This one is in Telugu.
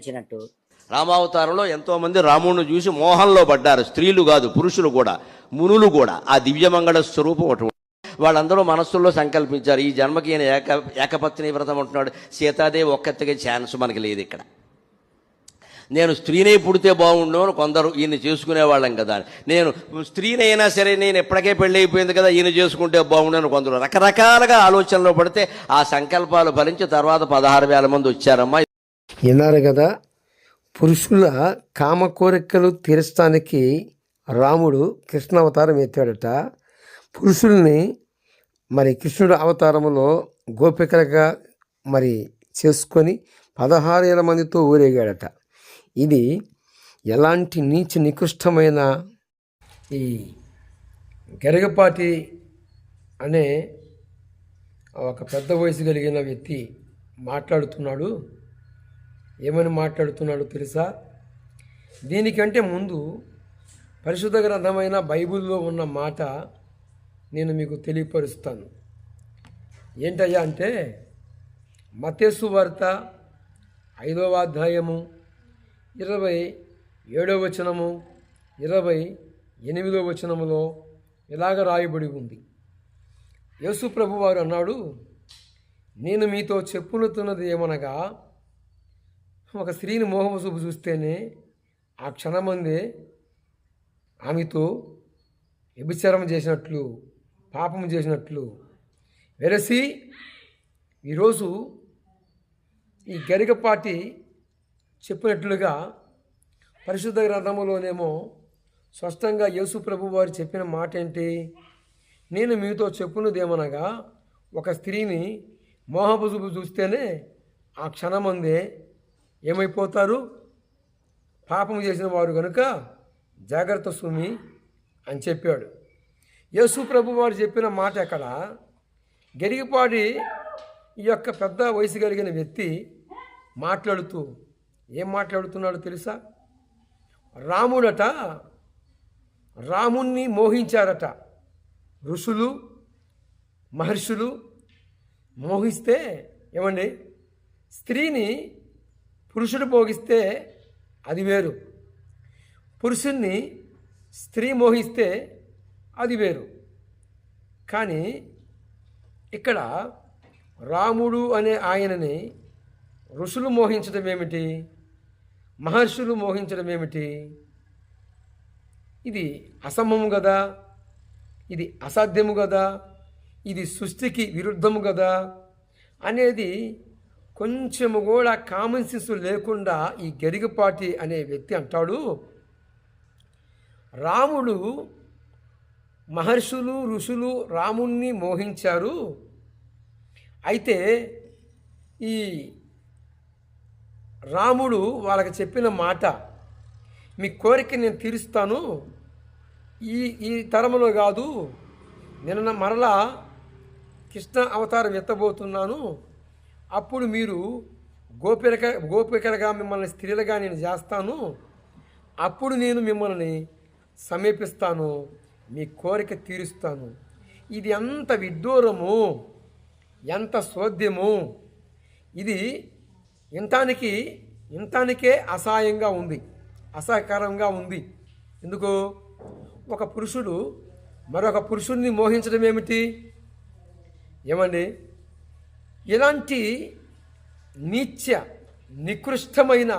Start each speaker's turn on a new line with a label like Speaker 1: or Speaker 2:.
Speaker 1: ఇచ్చినట్టు
Speaker 2: రామావతారంలో ఎంతో మంది రాముడిని చూసి మోహంలో పడ్డారు. స్త్రీలు కాదు పురుషులు కూడా మునులు కూడా. ఆ దివ్యమంగళ స్వరూపం ఒకటి వాళ్ళందరూ మనస్సుల్లో సంకల్పించారు. ఈ జన్మకి ఈయన ఏక ఏకపత్ని వ్రతం ఉంటున్నాడు సీతాదేవి ఒక్కతిగా ఛాన్స్ మనకి లేదు ఇక్కడ. నేను స్త్రీనే పుడితే బాగుండు అని కొందరు ఈయన చేసుకునేవాళ్ళం కదా నేను స్త్రీనైనా సరే నేను ఎప్పటికే పెళ్ళి అయిపోయింది కదా ఈయన చేసుకుంటే బాగుండు అని కొందరు రకరకాలుగా ఆలోచనలో పడితే ఆ సంకల్పాలు ఫలించి తర్వాత పదహారు వేల మంది వచ్చారమ్మా.
Speaker 3: విన్నారు కదా? పురుషుల కామ కోరికలు తీర్చడానికి రాముడు కృష్ణ అవతారం ఎత్తాడట. పురుషుల్ని మరి కృష్ణుడు అవతారంలో గోపికలుగా మరి చేసుకొని పదహారు వేల మందితో ఊరేగాడట. ఇది ఎలాంటి నీచ నికృష్టమైన ఈ గరగపాటి అనే ఒక పెద్ద వయసు కలిగిన వ్యక్తి మాట్లాడుతున్నాడు. ఏమని మాట్లాడుతున్నాడో తెలుసా? దీనికంటే ముందు పరిశుద్ధ గ్రంథమైన బైబిల్లో ఉన్న మాట నేను మీకు తెలియపరుస్తాను. ఏంటయ్యా అంటే మతేసు వార్త ఐదవ అధ్యాయము ఇరవై ఏడవ వచనము ఇరవై ఎనిమిదవ వచనములో ఇలాగ రాయబడి ఉంది. యేసు ప్రభు వారు అన్నాడు నేను మీతో చెప్పులుతున్నది ఏమనగా ఒక స్త్రీని మోహము చూపు చూస్తేనే ఆ క్షణమందే ఆమెతో వ్యభిచారం చేసినట్లు పాపం చేసినట్లు వెరసి ఈరోజు ఈ గరికపాటి చెప్పినట్లుగా పరిశుద్ధ గ్రంథములోనేమో స్పష్టంగా యేసు ప్రభు వారు చెప్పిన మాట ఏంటి నేను మీతో చెప్పున్నదేమనగా ఒక స్త్రీని మోహపు చూపు చూస్తేనే ఆ క్షణమందే ఏమైపోతారు? పాపం చేసిన వారు కనుక జాగ్రత్త సుమి అని చెప్పాడు. యేసు ప్రభు వారు చెప్పిన మాట ఎక్కడ? గరిగిపాడి ఈ యొక్క పెద్ద వయసు కలిగిన వ్యక్తి మాట్లాడుతూ ఏం మాట్లాడుతున్నాడో తెలుసా? రాముడట రాముణ్ణి మోహించారట. ఋషులు మహర్షులు మోహిస్తే ఏమండి? స్త్రీని పురుషుడు భోగిస్తే అది వేరు. పురుషుణ్ణి స్త్రీ మోహిస్తే అది వేరు. కానీ ఇక్కడ రాముడు అనే ఆయనని ఋషులు మోహించడం ఏమిటి? మహర్షులు మోహించడం ఏమిటి? ఇది అసమము కదా ఇది అసాధ్యము కదా ఇది సృష్టికి విరుద్ధము కదా అనేది కొంచెము కూడా కామన్ సెన్స్ లేకుండా ఈ గరిగపాటి అనే వ్యక్తి అంటాడు. రాముడు మహర్షులు ఋషులు రాముణ్ణి మోహించారు. అయితే ఈ రాముడు వాళ్ళకి చెప్పిన మాట మీ కోరిక నేను తీరుస్తాను. ఈ ఈ తరములో కాదు నిన్న మరలా కృష్ణ అవతారం ఎత్తబోతున్నాను. అప్పుడు మీరు గోపిక గోపికలుగా మిమ్మల్ని స్త్రీలుగా నేను చేస్తాను. అప్పుడు నేను మిమ్మల్ని సమీపిస్తాను మీ కోరిక తీరుస్తాను. ఇది ఎంత విడ్డూరము ఎంత సోద్యము. ఇది ఇంతానికి ఇంతానికే అసహాయంగా ఉంది అసహకరంగా ఉంది. ఎందుకు? ఒక పురుషుడు మరొక పురుషుడిని మోహించడం ఏమిటి ఏమండి? ఇలాంటి నీత్య నికృష్టమైన